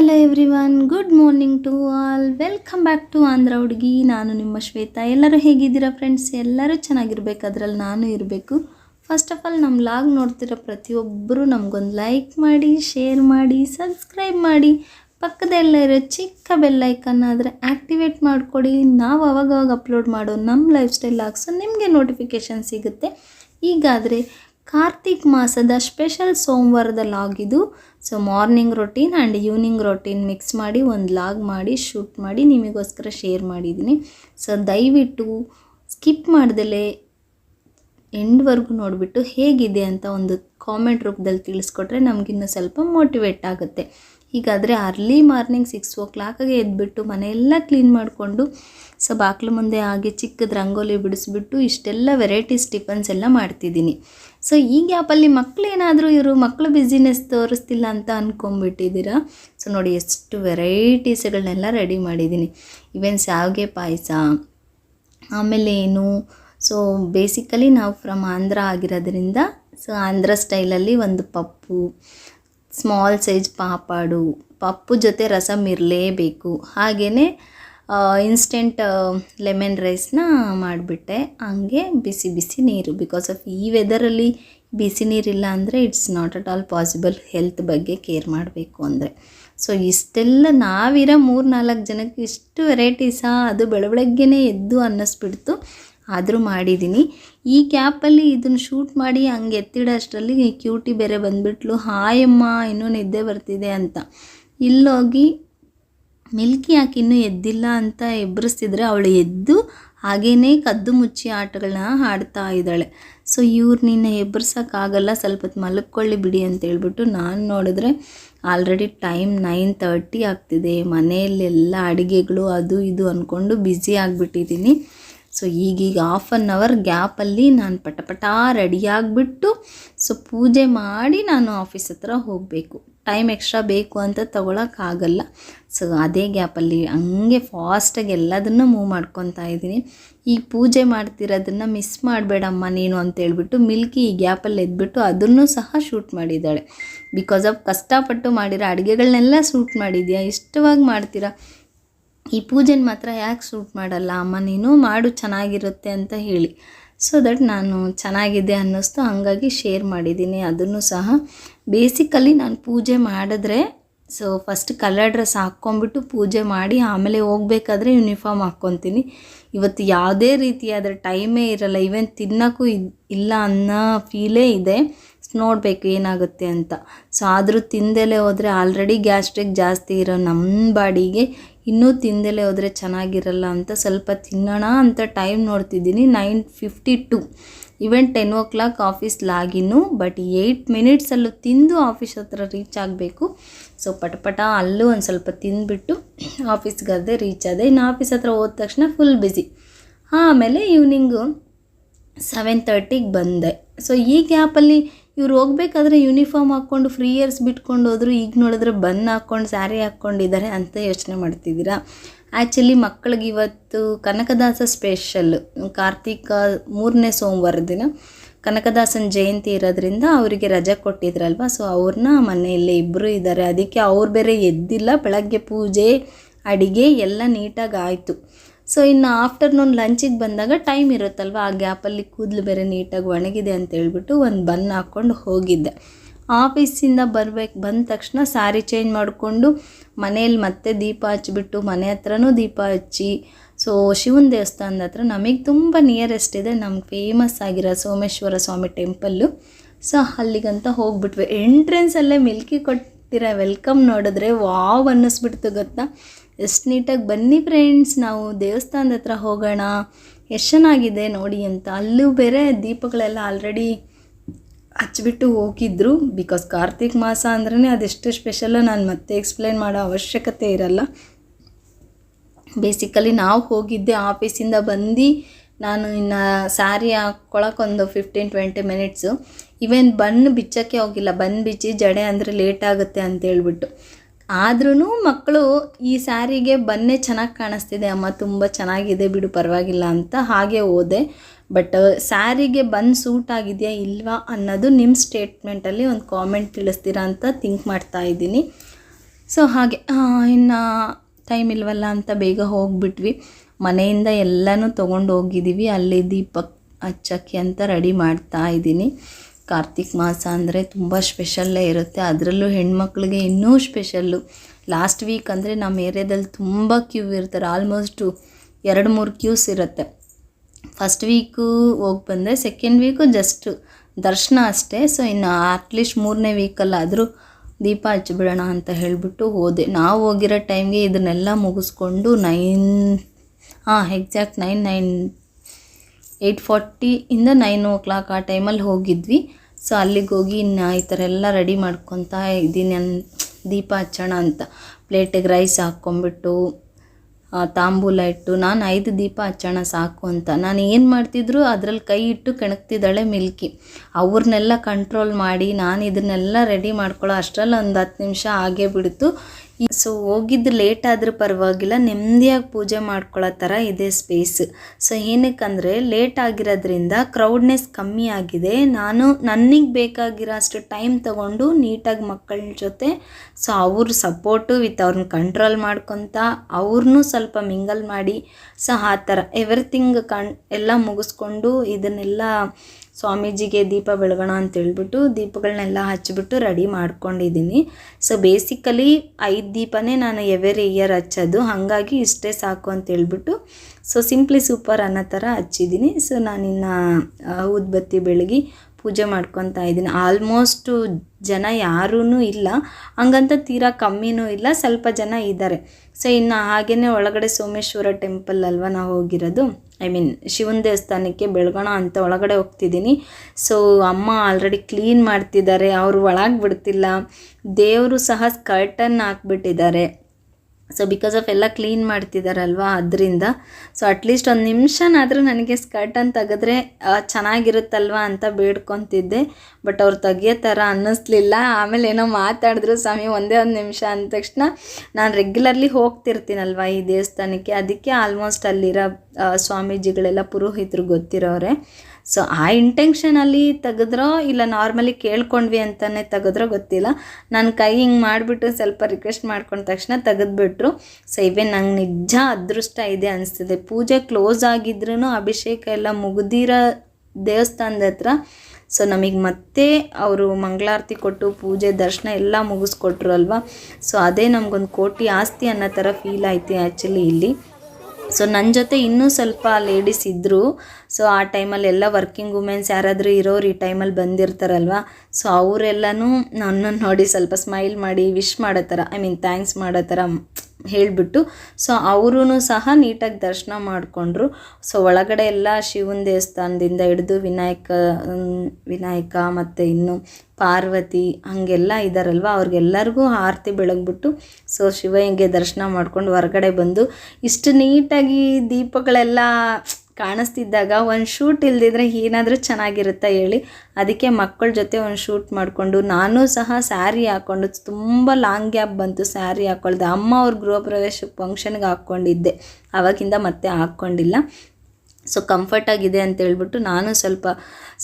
Hello everyone good morning to all welcome back to Andhra ಹುಡುಗಿ ನಾನು ನಿಮ್ಮ ಶ್ವೇತಾ. ಎಲ್ಲರೂ ಹೇಗಿದ್ದೀರಾ ಫ್ರೆಂಡ್ಸ್ ಎಲ್ಲರೂ ಚೆನ್ನಾಗಿರ್ಬೇಕು, ಅದರಲ್ಲಿ ನಾನು ಇರಬೇಕು. ಫಸ್ಟ್ ಆಫ್ ಆಲ್ ನಮ್ಮ ಲಾಗ್ ನೋಡ್ತಿರೋ ಪ್ರತಿಯೊಬ್ಬರು ನಮಗೊಂದು ಲೈಕ್ ಮಾಡಿ ಶೇರ್ ಮಾಡಿ ಸಬ್ಸ್ಕ್ರೈಬ್ ಮಾಡಿ. ಪಕ್ಕದೆಲ್ಲ ಇರೋ ಚಿಕ್ಕ ಬೆಲ್ ಐಕನ್ ಆದರೆ ಆ್ಯಕ್ಟಿವೇಟ್ ಮಾಡಿಕೊಡಿ. ನಾವು ಅವಾಗವಾಗ ಅಪ್ಲೋಡ್ ಮಾಡೋ ನಮ್ಮ ಲೈಫ್ ಸ್ಟೈಲ್ ಲಾಗ್ಸು ನಿಮಗೆ ನೋಟಿಫಿಕೇಷನ್ ಸಿಗುತ್ತೆ. ಈಗಾದರೆ ಕಾರ್ತಿಕ್ ಮಾಸದ ಸ್ಪೆಷಲ್ ಸೋಮವಾರದ ಲಾಗ್ ಇದು so morning routine and evening routine mix ಮಾಡಿ, ಒಂದು ಲಾಗ್ ಮಾಡಿ, ಶೂಟ್ ಮಾಡಿ ನಿಮಗೋಸ್ಕರ ಶೇರ್ ಮಾಡಿದ್ದೀನಿ. ಸೊ ದಯವಿಟ್ಟು ಸ್ಕಿಪ್ ಮಾಡ್ದಲೇ ಎಂಡ್ವರೆಗೂ ನೋಡಿಬಿಟ್ಟು ಹೇಗಿದೆ ಅಂತ ಒಂದು ಕಾಮೆಂಟ್ ರೂಪದಲ್ಲಿ ತಿಳಿಸ್ಕೊಟ್ರೆ ನಮಗಿನ್ನೂ ಸ್ವಲ್ಪ ಮೋಟಿವೇಟ್ ಆಗುತ್ತೆ. ಹೀಗಾದರೆ ಅರ್ಲಿ ಮಾರ್ನಿಂಗ್ ಸಿಕ್ಸ್ ಓ ಕ್ಲಾಕಾಗೆ ಎದ್ಬಿಟ್ಟು ಮನೆಯೆಲ್ಲ ಕ್ಲೀನ್ ಮಾಡಿಕೊಂಡು, ಸೊ ಬಾಕ್ಲು ಮುಂದೆ ಹಾಗೆ ಚಿಕ್ಕದ ರಂಗೋಲಿ ಬಿಡಿಸ್ಬಿಟ್ಟು ಇಷ್ಟೆಲ್ಲ ವೆರೈಟೀಸ್ ಟಿಫನ್ಸ್ ಎಲ್ಲ ಮಾಡ್ತಿದ್ದೀನಿ. ಸೊ ಈ ಗ್ಯಾಪಲ್ಲಿ ಮಕ್ಕಳೇನಾದರೂ ಇವರು ಮಕ್ಕಳು ಬಿಸಿನೆಸ್ ತೋರಿಸ್ತಿಲ್ಲ ಅಂತ ಅಂದ್ಕೊಂಬಿಟ್ಟಿದ್ದೀರಾ ಸೊ ನೋಡಿ ಎಷ್ಟು ವೆರೈಟೀಸ್ಗಳನ್ನೆಲ್ಲ ರೆಡಿ ಮಾಡಿದ್ದೀನಿ. ಈವನ್ ಶಾವಿಗೆ ಪಾಯಸ, ಆಮೇಲೆ ಏನು ಸೊ ಬೇಸಿಕಲಿ ನಾವು ಫ್ರಮ್ ಆಂಧ್ರ ಆಗಿರೋದ್ರಿಂದ ಸೊ ಆಂಧ್ರ ಸ್ಟೈಲಲ್ಲಿ ಒಂದು ಪಪ್ಪು ಸ್ಮಾಲ್ ಸೈಜ್ ಪಾಪಾಡು, ಪಪ್ಪು ಜೊತೆ ರಸಮ್ ಇರಲೇಬೇಕು. ಹಾಗೆಯೇ ಇನ್ಸ್ಟೆಂಟ್ ಲೆಮನ್ ರೈಸ್ನ ಮಾಡಿಬಿಟ್ಟೆ. ಹಂಗೆ ಬಿಸಿ ಬಿಸಿ ನೀರು. ಬಿಕಾಸ್ ಆಫ್ ಈ ವೆದರಲ್ಲಿ ಬಿಸಿ ನೀರಿಲ್ಲ ಅಂದರೆ it's not at all possible health ಬಗ್ಗೆ ಕೇರ್ ಮಾಡಬೇಕು ಅಂದರೆ. ಸೊ ಇಷ್ಟೆಲ್ಲ ನಾವಿರೋ ಮೂರು ನಾಲ್ಕು ಜನಕ್ಕೆ ಇಷ್ಟು ವೆರೈಟೀಸಾ ಅದು ಬೆಳಬೆಳಗ್ಗೆನೇ ಎದ್ದು ಅನ್ನಿಸ್ಬಿಡ್ತು. ಆದರೂ ಮಾಡಿದ್ದೀನಿ ಈ ಕ್ಯಾಪಲ್ಲಿ ಇದನ್ನು ಶೂಟ್ ಮಾಡಿ ಹಂಗೆ ಎತ್ತಿಡೋ ಅಷ್ಟರಲ್ಲಿ ಕ್ಯೂಟಿ ಬೇರೆ ಬಂದುಬಿಟ್ಲು. ಹಾಯಮ್ಮ, ಇನ್ನೂ ನಿದ್ದೆ ಬರ್ತಿದೆ ಅಂತ. ಇಲ್ಲೋಗಿ ಮಿಲ್ಕಿ ಯಾಕೆ ಇನ್ನೂ ಎದ್ದಿಲ್ಲ ಅಂತ ಎಬ್ಬರಿಸ್ತಿದ್ರೆ ಅವಳು ಎದ್ದು ಹಾಗೇ ಕದ್ದು ಮುಚ್ಚಿ ಆಟಗಳನ್ನ ಆಡ್ತಾ ಇದ್ದಾಳೆ. ಸೊ ಇವ್ರು ನಿನ್ನ ಎಬ್ಬರ್ಸೋಕ್ಕಾಗಲ್ಲ ಸ್ವಲ್ಪ ಹೊತ್ತು ಮಲಕ್ಕೊಳ್ಳಿ ಬಿಡಿ ಅಂತ ಹೇಳ್ಬಿಟ್ಟು ನಾನು ನೋಡಿದ್ರೆ ಆಲ್ರೆಡಿ ಟೈಮ್ ನೈನ್ ತರ್ಟಿ ಆಗ್ತಿದೆ. ಮನೆಯಲ್ಲೆಲ್ಲ ಅಡುಗೆಗಳು ಅದು ಇದು ಅಂದ್ಕೊಂಡು ಬ್ಯುಸಿ ಆಗಿಬಿಟ್ಟಿದ್ದೀನಿ. ಸೊ ಈಗೀಗ ಹಾಫ್ ಆನ್ ಅವರ್ ಗ್ಯಾಪಲ್ಲಿ ನಾನು ಪಟ ಪಟ ರೆಡಿಯಾಗಿಬಿಟ್ಟು ಸೊ ಪೂಜೆ ಮಾಡಿ ನಾನು ಆಫೀಸ್ ಹತ್ರ ಹೋಗಬೇಕು. ಟೈಮ್ ಎಕ್ಸ್ಟ್ರಾ ಬೇಕು ಅಂತ ತೊಗೊಳಕ್ಕಾಗಲ್ಲ ಸೊ ಅದೇ ಗ್ಯಾಪಲ್ಲಿ ಹಂಗೆ ಫಾಸ್ಟಾಗಿ ಎಲ್ಲದನ್ನು ಮೂವ್ ಮಾಡ್ಕೊತಾ ಇದ್ದೀನಿ. ಈ ಪೂಜೆ ಮಾಡ್ತಿರೋದನ್ನು ಮಿಸ್ ಮಾಡಬೇಡಮ್ಮ ನೀನು ಅಂತೇಳ್ಬಿಟ್ಟು ಮಿಲ್ಕಿ ಈ ಗ್ಯಾಪಲ್ಲಿ ಎದ್ಬಿಟ್ಟು ಅದನ್ನು ಸಹ ಶೂಟ್ ಮಾಡಿದ್ದಾಳೆ. ಬಿಕಾಸ್ ಆಫ್ ಕಷ್ಟಪಟ್ಟು ಮಾಡಿರೋ ಅಡುಗೆಗಳನ್ನೆಲ್ಲ ಶೂಟ್ ಮಾಡಿದ್ಯಾ? ಇಷ್ಟವಾಗಿ ಮಾಡ್ತೀರಾ? ಈ ಪೂಜೆನ ಮಾತ್ರ ಯಾಕೆ ಸೂಟ್ ಮಾಡಲ್ಲ? ಅಮ್ಮ, ನೀನು ಮಾಡು, ಚೆನ್ನಾಗಿರುತ್ತೆ ಅಂತ ಹೇಳಿ. ಸೊ ದಟ್ ನಾನು ಚೆನ್ನಾಗಿದೆ ಅನ್ನಿಸ್ತು. ಹಾಗಾಗಿ ಶೇರ್ ಮಾಡಿದ್ದೀನಿ. ಅದನ್ನು ಸಹ ಬೇಸಿಕಲಿ ನಾನು ಪೂಜೆ ಮಾಡಿದ್ರೆ ಸೊ ಫಸ್ಟ್ ಕಲರ್ ಡ್ರೆಸ್ ಹಾಕ್ಕೊಂಬಿಟ್ಟು ಪೂಜೆ ಮಾಡಿ, ಆಮೇಲೆ ಹೋಗ್ಬೇಕಾದ್ರೆ ಯೂನಿಫಾರ್ಮ್ ಹಾಕ್ಕೊತೀನಿ. ಇವತ್ತು ಯಾವುದೇ ರೀತಿಯಾದ ಟೈಮೇ ಇರಲ್ಲ. ಈವನ್ ತಿನ್ನೋಕ್ಕೂ ಇಲ್ಲ ಅನ್ನೋ ಫೀಲೇ ಇದೆ. ನೋಡಬೇಕು ಏನಾಗುತ್ತೆ ಅಂತ. ಸೊ ಆದರೂ ತಿಂದಲೇ ಹೋದರೆ ಆಲ್ರೆಡಿ ಗ್ಯಾಸ್ಟ್ರಿಕ್ ಜಾಸ್ತಿ ಇರೋ ನಮ್ಮ ಬಾಡಿಗೆ ಇನ್ನೂ ತಿಂದಲೇ ಹೋದರೆ ಚೆನ್ನಾಗಿರಲ್ಲ ಅಂತ ಸ್ವಲ್ಪ ತಿನ್ನೋಣ ಅಂತ time ನೋಡ್ತಿದ್ದೀನಿ. Nine fifty to even ten o'clock office ಲಾಗಿನ್ನು but eight ಮಿನಿಟ್ಸಲ್ಲೂ ತಿಂದು ಆಫೀಸ್ ಹತ್ರ ರೀಚ್ ಆಗಬೇಕು. ಸೊ ಪಟಪಟ ಅಲ್ಲೂ ಒಂದು ಸ್ವಲ್ಪ ತಿಂದುಬಿಟ್ಟು ಆಫೀಸ್ಗಾದೆ ರೀಚ್ ಆದೆ. ಇನ್ನು ಆಫೀಸ್ ಹತ್ರ ಹೋದ ತಕ್ಷಣ ಫುಲ್ ಬ್ಯುಸಿ ಆಮೇಲೆ ಈವ್ನಿಂಗು ಸೆವೆನ್ ತರ್ಟಿಗೆ ಬಂದೆ. ಸೊ ಈ ಗ್ಯಾಪಲ್ಲಿ ಇವ್ರು ಹೋಗ್ಬೇಕಾದ್ರೆ ಯೂನಿಫಾರ್ಮ್ ಹಾಕ್ಕೊಂಡು ಫ್ರೀ ಇಯರ್ಸ್ ಬಿಟ್ಕೊಂಡು ಹೋದ್ರು, ಈಗ ನೋಡಿದ್ರೆ ಬನ್ ಹಾಕ್ಕೊಂಡು ಸ್ಯಾರಿ ಹಾಕ್ಕೊಂಡಿದ್ದಾರೆ ಅಂತ ಯೋಚನೆ ಮಾಡ್ತಿದ್ದೀರಾ? ಆ್ಯಕ್ಚುಲಿ ಮಕ್ಕಳಿಗೆ ಇವತ್ತು ಕನಕದಾಸ ಸ್ಪೆಷಲ್ ಕಾರ್ತಿಕ ಮೂರನೇ ಸೋಮವಾರ ದಿನ ಕನಕದಾಸನ ಜಯಂತಿ ಇರೋದ್ರಿಂದ ಅವರಿಗೆ ರಜೆ ಕೊಟ್ಟಿದ್ರಲ್ವ? ಸೊ ಅವ್ರನ್ನ ಮನೆಯಲ್ಲೇ ಇಬ್ಬರು ಇದ್ದಾರೆ ಅದಕ್ಕೆ ಅವ್ರು ಬೇರೆ ಎದ್ದಿಲ್ಲ, ಬೆಳಗ್ಗೆ ಪೂಜೆ, ಅಡಿಗೆ ಎಲ್ಲ ನೀಟಾಗಿ ಆಯಿತು. ಸೊ ಇನ್ನು ಆಫ್ಟರ್ನೂನ್ ಲಂಚಿಗೆ ಬಂದಾಗ ಟೈಮ್ ಇರುತ್ತಲ್ವ? ಆ ಗ್ಯಾಪಲ್ಲಿ ಕೂದಲು ಬೇರೆ ನೀಟಾಗಿ ಒಣಗಿದೆ ಅಂತ ಹೇಳ್ಬಿಟ್ಟು ಒಂದು ಬನ್ ಹಾಕ್ಕೊಂಡು ಹೋಗಿದ್ದೆ. ಆಫೀಸಿಂದ ಬರ್ಬೇಕು ಬಂದ ತಕ್ಷಣ ಸ್ಯಾರಿ ಚೇಂಜ್ ಮಾಡಿಕೊಂಡು ಮನೇಲಿ ಮತ್ತೆ ದೀಪ ಹಚ್ಚಿಬಿಟ್ಟು ಮನೆ ಹತ್ರನೂ ದೀಪ ಹಚ್ಚಿ ಸೊ ಶಿವನ ದೇವಸ್ಥಾನದ ಹತ್ರ ನಮಗೆ ತುಂಬ ನಿಯರೆಸ್ಟ್ ಇದೆ ನಮ್ಗೆ ಫೇಮಸ್ ಆಗಿರೋ ಸೋಮೇಶ್ವರ ಸ್ವಾಮಿ ಟೆಂಪಲ್ಲು ಸೊ ಅಲ್ಲಿಗಂತ ಹೋಗ್ಬಿಟ್ವಿ. ಎಂಟ್ರೆನ್ಸಲ್ಲೇ ಮಿಲ್ಕಿ ಕೊಟ್ಟಿರೋ ವೆಲ್ಕಮ್ ನೋಡಿದ್ರೆ ವಾವ್ ಅನ್ನಿಸ್ಬಿಡ್ತು ಗೊತ್ತಾ? ಎಷ್ಟು ನೀಟಾಗಿ ಬನ್ನಿ ಫ್ರೆಂಡ್ಸ್ ನಾವು ದೇವಸ್ಥಾನದ ಹತ್ರ ಹೋಗೋಣ. ಎಷ್ಟು ಚೆನ್ನಾಗಿದೆ ನೋಡಿ ಅಂತ. ಅಲ್ಲೂ ಬೇರೆ ದೀಪಗಳೆಲ್ಲ ಆಲ್ರೆಡಿ ಹಚ್ಚಿಬಿಟ್ಟು ಹೋಗಿದ್ರು. ಬಿಕಾಸ್ ಕಾರ್ತಿಕ್ ಮಾಸ ಅಂದ್ರೇ ಅದೆಷ್ಟು ಸ್ಪೆಷಲ್ಲು ನಾನು ಮತ್ತೆ ಎಕ್ಸ್ಪ್ಲೈನ್ ಮಾಡೋ ಅವಶ್ಯಕತೆ ಇರಲ್ಲ. ಬೇಸಿಕಲಿ ನಾವು ಹೋಗಿದ್ದೆ ಆಫೀಸಿಂದ ಬಂದು ನಾನು ಇನ್ನು ಸ್ಯಾರಿ ಹಾಕ್ಕೊಳಕ್ಕೆ ಒಂದು fifteen twenty minutes even bun ಬಿಚ್ಚೋಕ್ಕೆ ಹೋಗಿಲ್ಲ. ಬನ್ ಬಿಚ್ಚಿ ಜಡೆ ಅಂದರೆ ಲೇಟ್ ಆಗುತ್ತೆ ಅಂತ ಹೇಳ್ಬಿಟ್ಟು. ಆದ್ರೂ ಮಕ್ಕಳು ಈ ಸ್ಯಾರಿಗೆ ಬನ್ನೆ ಚೆನ್ನಾಗಿ ಕಾಣಿಸ್ತಿದೆ, ಅಮ್ಮ ತುಂಬ ಚೆನ್ನಾಗಿದೆ ಬಿಡು, ಪರವಾಗಿಲ್ಲ ಅಂತ ಹಾಗೆ ಹೋದೆ. ಬಟ್ ಸ್ಯಾರಿಗೆ ಬಂದು ಸೂಟ್ ಆಗಿದೆಯಾ ಇಲ್ವಾ ಅನ್ನೋದು ನಿಮ್ಮ ಸ್ಟೇಟ್ಮೆಂಟಲ್ಲಿ ಒಂದು ಕಾಮೆಂಟ್ ತಿಳಿಸ್ತೀರಾ ಅಂತ ಥಿಂಕ್ ಮಾಡ್ತಾ ಇದ್ದೀನಿ. ಸೊ ಹಾಗೆ ಇನ್ನು ಟೈಮ್ ಇಲ್ವಲ್ಲ ಅಂತ ಬೇಗ ಹೋಗಿಬಿಟ್ವಿ. ಮನೆಯಿಂದ ಎಲ್ಲನೂ ತೊಗೊಂಡು ಹೋಗಿದ್ದೀವಿ ಅಲ್ಲಿ ದೀಪಕ್ ಹಚ್ಚಕ್ಕೆ ಅಂತ ರೆಡಿ ಮಾಡ್ತಾ ಇದ್ದೀನಿ. ಕಾರ್ತಿಕ್ ಮಾಸ ಅಂದರೆ ತುಂಬ ಸ್ಪೆಷಲ್ಲೇ ಇರುತ್ತೆ. ಅದರಲ್ಲೂ ಹೆಣ್ಮಕ್ಳಿಗೆ ಇನ್ನೂ ಸ್ಪೆಷಲ್ಲು ಲಾಸ್ಟ್ ವೀಕ್ ಅಂದರೆ ನಮ್ಮ ಏರಿಯಾದಲ್ಲಿ ತುಂಬ ಕ್ಯೂ ಇರ್ತಾರೆ. ಆಲ್ಮೋಸ್ಟು ಎರಡು ಮೂರು ಕ್ಯೂಸ್ ಇರುತ್ತೆ. ಫಸ್ಟ್ ವೀಕು ಹೋಗಿ ಬಂದರೆ ಸೆಕೆಂಡ್ ವೀಕು ಜಸ್ಟ್ ದರ್ಶನ ಅಷ್ಟೇ. ಸೊ ಇನ್ನು ಅಟ್ಲೀಸ್ಟ್ ಮೂರನೇ ವೀಕಲ್ಲಾದರೂ ದೀಪ ಹಚ್ಚಿಬಿಡೋಣ ಅಂತ ಹೇಳಿಬಿಟ್ಟು ಹೋದೆ. ನಾವು ಹೋಗಿರೋ ಟೈಮ್ಗೆ ಇದನ್ನೆಲ್ಲ ಮುಗಿಸ್ಕೊಂಡು ನೈನ್ ಹಾಂ ಎಕ್ಸಾಕ್ಟ್ ನೈನ್ ನೈನ್ ಏಯ್ಟ್ ಫಾರ್ಟಿಯಿಂದ ನೈನ್ ಓ ಕ್ಲಾಕ್ ಆ ಟೈಮಲ್ಲಿ ಹೋಗಿದ್ವಿ. ಸೊ ಅಲ್ಲಿಗೆ ಹೋಗಿ ಇನ್ನು ಈ ಥರ ಎಲ್ಲ ರೆಡಿ ಮಾಡ್ಕೊತಾ ಇದ್ದೀನಿ ಅನ್, ದೀಪ ಹಚ್ಚೋಣ ಅಂತ. ಪ್ಲೇಟಿಗೆ ರೈಸ್ ಹಾಕ್ಕೊಂಬಿಟ್ಟು ತಾಂಬೂಲ ಇಟ್ಟು ನಾನು ಐದು ದೀಪ ಹಚ್ಚೋಣ ಸಾಕು ಅಂತ. ನಾನು ಏನು ಮಾಡ್ತಿದ್ರು ಅದ್ರಲ್ಲಿ ಕೈ ಇಟ್ಟು ಕೆಣಕ್ತಿದ್ದಾಳೆ ಮಿಲ್ಕಿ. ಅವ್ರನ್ನೆಲ್ಲ ಕಂಟ್ರೋಲ್ ಮಾಡಿ ನಾನು ಇದನ್ನೆಲ್ಲ ರೆಡಿ ಮಾಡ್ಕೊಳ್ಳೋ ಅಷ್ಟರಲ್ಲಿ ಒಂದು ಹತ್ತು ನಿಮಿಷ ಆಗೇ ಬಿಡ್ತು. ಸೊ ಹೋಗಿದ್ದು ಲೇಟ್ ಆದರೂ ಪರವಾಗಿಲ್ಲ ನೆಮ್ಮದಿಯಾಗಿ ಪೂಜೆ ಮಾಡ್ಕೊಳ್ಳೋ ಥರ ಇದೆ ಸ್ಪೇಸ್ ಸೊ ಏನಕ್ಕಂದರೆ ಲೇಟ್ ಆಗಿರೋದ್ರಿಂದ ಕ್ರೌಡ್ನೆಸ್ ಕಮ್ಮಿ ಆಗಿದೆ. ನಾನು ನನಗೆ ಬೇಕಾಗಿರೋ ಅಷ್ಟು ಟೈಮ್ ತಗೊಂಡು ನೀಟಾಗಿ ಮಕ್ಕಳ ಜೊತೆ ಸೊ ಅವ್ರ ಸಪೋರ್ಟು ವಿತ್ ಅವ್ರನ್ನ ಕಂಟ್ರೋಲ್ ಮಾಡ್ಕೊತ ಅವ್ರನ್ನೂ ಸ್ವಲ್ಪ ಮಿಂಗಲ್ ಮಾಡಿ ಸೊ ಆ ಥರ. ಎವ್ರಿಥಿಂಗ್ ಕಣ್, ಎಲ್ಲ ಮುಗಿಸ್ಕೊಂಡು ಇದನ್ನೆಲ್ಲ ಸ್ವಾಮೀಜಿಗೆ ದೀಪ ಬೆಳಗೋಣ ಅಂತ ಹೇಳ್ಬಿಟ್ಟು ದೀಪಗಳನ್ನೆಲ್ಲ ಹಚ್ಚಿಬಿಟ್ಟು ರೆಡಿ ಮಾಡ್ಕೊಂಡಿದ್ದೀನಿ. ಸೊ ಬೇಸಿಕಲಿ ಐದು ದೀಪನೇ ನಾನು ಎವ್ರಿ ಇಯರ್ ಹಚ್ಚೋದು. ಹಾಗಾಗಿ ಇಷ್ಟೇ ಸಾಕು ಅಂತ ಹೇಳ್ಬಿಟ್ಟು ಸೊ ಸಿಂಪ್ಲಿ ಸೂಪರ್ ಅನ್ನೋ ಥರ ಹಚ್ಚಿದ್ದೀನಿ. ಸೊ ನಾನಿನ್ನು ಊದ್ಬತ್ತಿ ಬೆಳಗಿ ಪೂಜೆ ಮಾಡ್ಕೊತಾ ಇದ್ದೀನಿ. ಆಲ್ಮೋಸ್ಟು ಜನ ಯಾರೂ ಇಲ್ಲ. ಹಂಗಂತ ತೀರಾ ಕಮ್ಮಿನೂ ಇಲ್ಲ. ಸ್ವಲ್ಪ ಜನ ಇದ್ದಾರೆ ಸೊ ಇನ್ನು ಹಾಗೆಯೇ ಒಳಗಡೆ ಸೋಮೇಶ್ವರ ಟೆಂಪಲ್ ಅಲ್ವಾ ನಾವು ಹೋಗಿರೋದು. ಐ ಮೀನ್ ಶಿವನ ದೇವಸ್ಥಾನಕ್ಕೆ ಬೆಳಗೋಣ ಅಂತ ಒಳಗಡೆ ಹೋಗ್ತಿದ್ದೀನಿ. ಸೊ ಅಮ್ಮ ಆಲ್ರೆಡಿ ಕ್ಲೀನ್ ಮಾಡ್ತಿದ್ದಾರೆ, ಅವರು ಒಳಗೆ ಬಿಡ್ತಿಲ್ಲ. ದೇವರು ಸಹ ಸ್ಕರ್ಟನ್ನು ಹಾಕ್ಬಿಟ್ಟಿದ್ದಾರೆ. ಸೊ ಬಿಕಾಸ್ ಆಫ್ ಎಲ್ಲ ಕ್ಲೀನ್ ಮಾಡ್ತಿದ್ದಾರಲ್ವಾ ಅದರಿಂದ. ಸೊ ಅಟ್ಲೀಸ್ಟ್ ಒಂದು ನಿಮಿಷನಾದರೂ ನನಗೆ ಸ್ಕರ್ಟನ್ನು ತೆಗೆದ್ರೆ ಚೆನ್ನಾಗಿರುತ್ತಲ್ವಾ ಅಂತ ಬೇಡ್ಕೊತಿದ್ದೆ. ಬಟ್ ಅವ್ರು ತೆಗಿಯೋ ಥರ ಅನ್ನಿಸ್ಲಿಲ್ಲ. ಆಮೇಲೆ ಏನೋ ಮಾತಾಡಿದ್ರು ಸ್ವಾಮಿ, ಒಂದೇ ಒಂದು ನಿಮಿಷ ಅಂದ ತಕ್ಷಣ ನಾನು ರೆಗ್ಯುಲರ್ಲಿ ಹೋಗ್ತಿರ್ತೀನಲ್ವ ಈ ದೇವಸ್ಥಾನಕ್ಕೆ. ಅದಕ್ಕೆ ಆಲ್ಮೋಸ್ಟ್ ಅಲ್ಲಿರೋ ಸ್ವಾಮೀಜಿಗಳೆಲ್ಲ ಪುರೋಹಿತರು ಗೊತ್ತಿರೋರೆ. ಸೊ ಆ ಇಂಟೆನ್ಷನಲ್ಲಿ ತೆಗೆದ್ರೋ ಇಲ್ಲ ನಾರ್ಮಲಿ ಕೇಳ್ಕೊಂಡ್ವಿ ಅಂತಲೇ ತೆಗೆದ್ರೋ ಗೊತ್ತಿಲ್ಲ. ನಾನು ಕೈ ಹಿಂಗೆ ಮಾಡಿಬಿಟ್ಟು ಸ್ವಲ್ಪ ರಿಕ್ವೆಸ್ಟ್ ಮಾಡ್ಕೊಂಡ ತಕ್ಷಣ ತೆಗೆದ್ಬಿಟ್ರು. ಸೊ ಇವೇ ನಂಗೆ ನಿಜ ಅದೃಷ್ಟ ಇದೆ ಅನಿಸ್ತಿದೆ. ಪೂಜೆ ಕ್ಲೋಸ್ ಆಗಿದ್ರೂ ಅಭಿಷೇಕ ಎಲ್ಲ ಮುಗಿದಿರೋ ದೇವಸ್ಥಾನದ ಹತ್ರ. ಸೊ ನಮಗೆ ಮತ್ತೆ ಅವರು ಮಂಗಳಾರತಿ ಕೊಟ್ಟು ಪೂಜೆ ದರ್ಶನ ಎಲ್ಲ ಮುಗಿಸ್ಕೊಟ್ರು ಅಲ್ವಾ? ಸೊ ಅದೇ ನಮಗೊಂದು ಕೋಟಿ ಆಸ್ತಿ ಅನ್ನೋ ಥರ ಫೀಲ್ ಆಯ್ತು ಆ್ಯಕ್ಚುಲಿ ಇಲ್ಲಿ. ಸೊ ನನ್ನ ಜೊತೆ ಇನ್ನೂ ಸ್ವಲ್ಪ ಲೇಡೀಸ್ ಇದ್ದರು ಸೊ ಆ ಟೈಮಲ್ಲಿ ಎಲ್ಲ ವರ್ಕಿಂಗ್ ವುಮೆನ್ಸ್ ಯಾರಾದರೂ ಇರೋರು ಈ ಟೈಮಲ್ಲಿ ಬಂದಿರ್ತಾರಲ್ವ? ಸೊ ಅವರೆಲ್ಲನೂ ನನ್ನನ್ನು ನೋಡಿ ಸ್ವಲ್ಪ ಸ್ಮೈಲ್ ಮಾಡಿ ವಿಶ್ ಮಾಡೋ ಥರ ಐ ಮೀನ್ ಥ್ಯಾಂಕ್ಸ್ ಮಾಡೋ ಥರ ಹೇಳಿಬಿಟ್ಟು ಸೊ ಅವರೂ ಸಹ ನೀಟಾಗಿ ದರ್ಶನ ಮಾಡಿಕೊಂಡ್ರು. ಸೊ ಒಳಗಡೆ ಎಲ್ಲ ಶಿವನ ದೇವಸ್ಥಾನದಿಂದ ಹಿಡಿದು ವಿನಾಯಕ ವಿನಾಯಕ ಮತ್ತು ಇನ್ನು ಪಾರ್ವತಿ ಹಾಗೆಲ್ಲ ಇದ್ದಾರಲ್ವ ಅವ್ರಿಗೆಲ್ಲರಿಗೂ ಆರತಿ ಬೆಳಗ್ಬಿಟ್ಟು ಸೊ ಶಿವಯ್ಯಂಗೆ ದರ್ಶನ ಮಾಡ್ಕೊಂಡು ಹೊರಗಡೆ ಬಂದು ಇಷ್ಟು ನೀಟಾಗಿ ದೀಪಗಳೆಲ್ಲ ಕಾಣಿಸ್ತಿದ್ದಾಗ ಒಂದು ಶೂಟ್ ಇಲ್ದಿದ್ರೆ ಏನಾದರೂ ಚೆನ್ನಾಗಿರುತ್ತಾ ಹೇಳಿ. ಅದಕ್ಕೆ ಮಕ್ಕಳ ಜೊತೆ ಒಂದು ಶೂಟ್ ಮಾಡಿಕೊಂಡು ನಾನು ಸಹ ಸ್ಯಾರಿ ಹಾಕ್ಕೊಂಡು ತುಂಬ ಲಾಂಗ್ ಗ್ಯಾಪ್ ಬಂತು ಸ್ಯಾರಿ ಹಾಕ್ಕೊಳ್ದೆ ಅಮ್ಮ ಅವ್ರ ಗೃಹ ಪ್ರವೇಶ ಫಂಕ್ಷನ್ಗೆ ಹಾಕ್ಕೊಂಡಿದ್ದೆ. ಆವಾಗಿಂದ ಮತ್ತೆ ಹಾಕ್ಕೊಂಡಿಲ್ಲ. ಸೊ ಕಂಫರ್ಟಾಗಿದೆ ಅಂತ ಹೇಳ್ಬಿಟ್ಟು ನಾನು ಸ್ವಲ್ಪ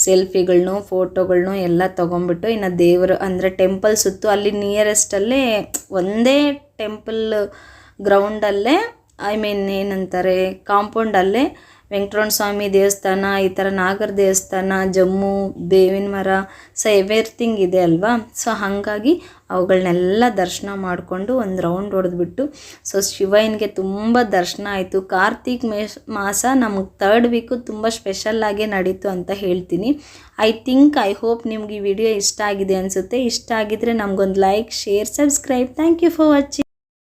ಸೆಲ್ಫಿಗಳನ್ನು ಫೋಟೋಗಳನ್ನು ಎಲ್ಲ ತೊಗೊಂಬಿಟ್ಟು ಇನ್ನು ದೇವರು ಅಂದರೆ ಟೆಂಪಲ್ ಸುತ್ತು ಅಲ್ಲಿ ನಿಯರೆಸ್ಟಲ್ಲೇ ಒಂದೇ ಟೆಂಪಲ್ ಗ್ರೌಂಡಲ್ಲೇ ಐ ಮೀನ್ ಏನಂತಾರೆ ಕಾಂಪೌಂಡಲ್ಲೇ ವೆಂಕಟರಮಣ ಸ್ವಾಮಿ ದೇವಸ್ಥಾನ ಈ ಥರ ನಾಗರ ದೇವಸ್ಥಾನ, ಜಮ್ಮು ಬೇವಿನ ಮರ ಸೊ ಎವ್ರಿಥಿಂಗ್ ಇದೆ ಅಲ್ವಾ? ಸೊ ಹಾಗಾಗಿ ಅವುಗಳನ್ನೆಲ್ಲ ದರ್ಶನ ಮಾಡಿಕೊಂಡು ಒಂದು ರೌಂಡ್ ಹೊಡೆದ್ಬಿಟ್ಟು ಸೊ ಶಿವಯ್ಯನಿಗೆ ತುಂಬ ದರ್ಶನ ಆಯಿತು. ಕಾರ್ತಿಕ್ ಮಾಸ ನಮಗೆ ತರ್ಡ್ ವೀಕು ತುಂಬ ಸ್ಪೆಷಲ್ಲಾಗೇ ನಡೀತು ಅಂತ ಹೇಳ್ತೀನಿ. ಐ ಥಿಂಕ್ ಐ ಹೋಪ್ ನಿಮ್ಗೆ ಈ ವಿಡಿಯೋ ಇಷ್ಟ ಆಗಿದೆ ಅನಿಸುತ್ತೆ. ಇಷ್ಟ ಆಗಿದ್ರೆ ನಮಗೊಂದು like share subscribe thank you for watching